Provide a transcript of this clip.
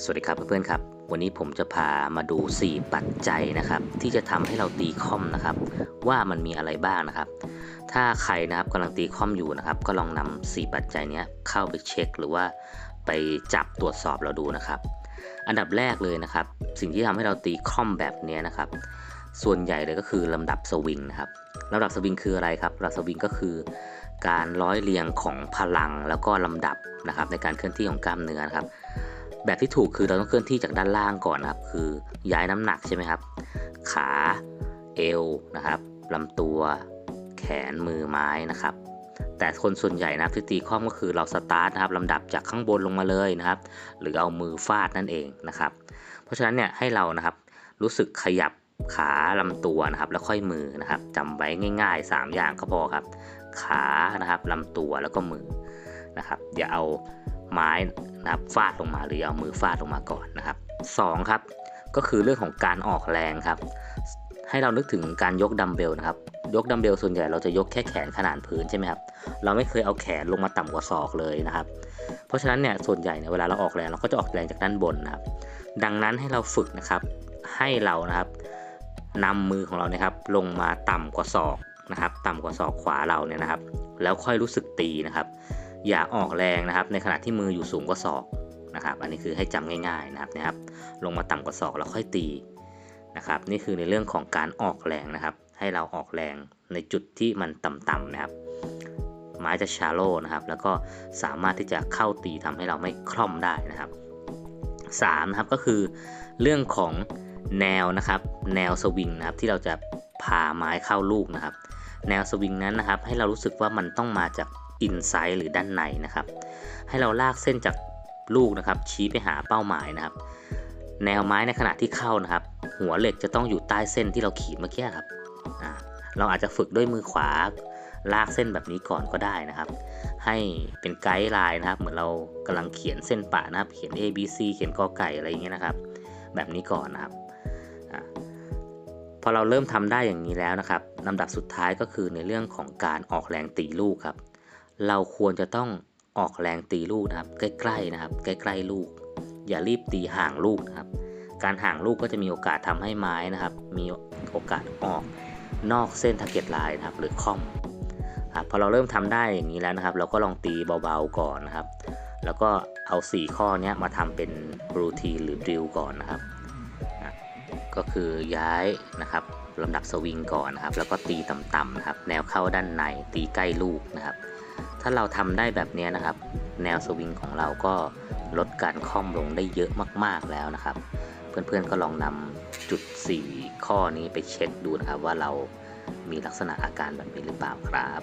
สวัสดีครับเพื่อนๆครับ วันนี้ผมจะพามาดู 4 ปัจจัยนะครับ ที่จะทำให้เราตีคอมนะครับ ว่ามันมีอะไรบ้างนะครับ ถ้าใครนะครับกำลังตีคอมอยู่นะครับ ก็ลองนำ4ปัจจัยนี้เข้าไปเช็ค หรือว่าไปจับตรวจสอบเราดูนะครับ อันดับแรกเลยนะครับ สิ่งที่ทำให้เราตีคอมแบบนี้นะครับ ส่วนใหญ่เลยก็คือลำดับสวิงนะครับลำดับสวิงคืออะไรครับลำดับสวิงก็คือ การร้อยเรียงของพลังแล้วก็ลำดับนะครับ ในการเคลื่อนที่ของกล้ามเนื้อนะครับ แบบที่ถูกคือเราต้องเคลื่อนที่จากด้านล่างก่อนนะครับ คือย้ายน้ำหนักใช่ไหมครับ ขาเอวนะครับลำตัว แขนมือไม้นะครับ แต่คนส่วนใหญ่นะครับที่ตีข้อมก็คือเราสตาร์ทนะครับลำดับจากข้างบนลงมาเลยนะครับ หรือเอามือฟาดนั่นเองนะครับ เพราะฉะนั้นเนี่ยให้เรานะครับรู้สึกขยับขาลำตัวนะครับ แล้วค่อยมือนะครับจำไว้ง่าย ๆ 3 อย่างก็พอครับ ขานะครับลำตัวแล้วก็มือนะครับอย่าเอาไม้ นะครับฟาดลงมาหรือเอามือฟาดลงมาก่อนนะครับสองครับ ก็คือเรื่องของการออกแรงครับ ให้เรานึกถึงการยกดัมเบลนะครับ ยกดัมเบลส่วนใหญ่เราจะยกแค่แขนขนานพื้นใช่ไหมครับ เราไม่เคยเอาแขนลงมาต่ำกว่าศอกเลยนะครับ เพราะฉะนั้นเนี่ยส่วนใหญ่เนี่ยเวลาเราออกแรงเราก็จะออกแรงจากด้านบนนะครับ ดังนั้นให้เราฝึกนะครับ ให้เรานะครับนำมือของเราเนี่ยครับลงมาต่ำกว่าศอกนะครับ ต่ำกว่าศอกขวาเราเนี่ยนะครับ แล้วค่อยรู้สึกตีนะครับ อย่าออกแรงนะครับ ในขณะที่มืออยู่สูงกว่าศอกนะครับ อันนี้คือให้จำง่ายๆนะครับนะครับ ลงมาต่ำกว่าศอกแล้วค่อยตีนะครับ นี่คือในเรื่องของการออกแรงนะครับ ให้เราออกแรงในจุดที่มันต่ำๆนะครับ ไม้จะชาโลนะครับ แล้วก็สามารถที่จะเข้าตีทำให้เราไม่คล่อมได้นะครับ3นะครับก็คือเรื่องของแนวนะครับ แนวสวิงนะครับที่เราจะพาไม้เข้าลูกนะครับ แนวสวิงนั้นนะครับ ให้เรารู้สึกว่ามันต้องมาจาก อินไซด์หรือด้านในนะครับ ให้เราลากเส้นจากลูกนะครับ ชี้ไปหาเป้าหมายนะครับ แนวไม้ในขณะที่เข้านะครับ หัวเหล็กจะต้องอยู่ใต้เส้นที่เราขีดเมื่อกี้ครับเราอาจจะฝึกด้วยมือขวาลากเส้นแบบนี้ก่อนก็ได้นะครับ ให้เป็นไกด์ไลน์นะครับ เหมือนเรากำลังเขียนเส้นปะนะครับ เขียน A B C เขียนกอไก่อะไรอย่างเงี้ยนะครับ แบบนี้ก่อนนะครับอพอเราเริ่มทำได้อย่างนี้แล้วนะครับลำดับสุดท้ายก็คือในเรื่องของการออกแรงตีลูกครับ เราควรจะต้องออกแรงตีลูกนะครับ ใกล้ๆนะครับ ใกล้ๆลูก อย่ารีบตีห่างลูกนะครับ การห่างลูกก็จะมีโอกาสทำให้ไม้นะครับ มีโอกาสออกนอกเส้นทาร์เก็ตไลน์นะครับ หรือคอมครับพอเราเริ่มทำได้อย่างนี้แล้วนะครับ เราก็ลองตีเบาๆก่อนนะครับ แล้วก็เอา 4 ข้อนี้มาทำเป็นรูทีหรือดริลก่อนนะครับ ก็คือย้ายนะครับลำดับสวิงก่อนนะครับ แล้วก็ตีต่ำๆนะครับ แนวเข้าด้านในตีใกล้ลูกนะครับ ถ้าเราทำได้แบบนี้นะครับ แนวสวิงของเราก็ลดการค่อมลงได้เยอะมาก ๆแล้วนะครับ เพื่อนๆก็ลองนำจุด 4 ข้อนี้ไปเช็คดูนะครับ ว่าเรามีลักษณะอาการแบบนี้หรือเปล่าครับ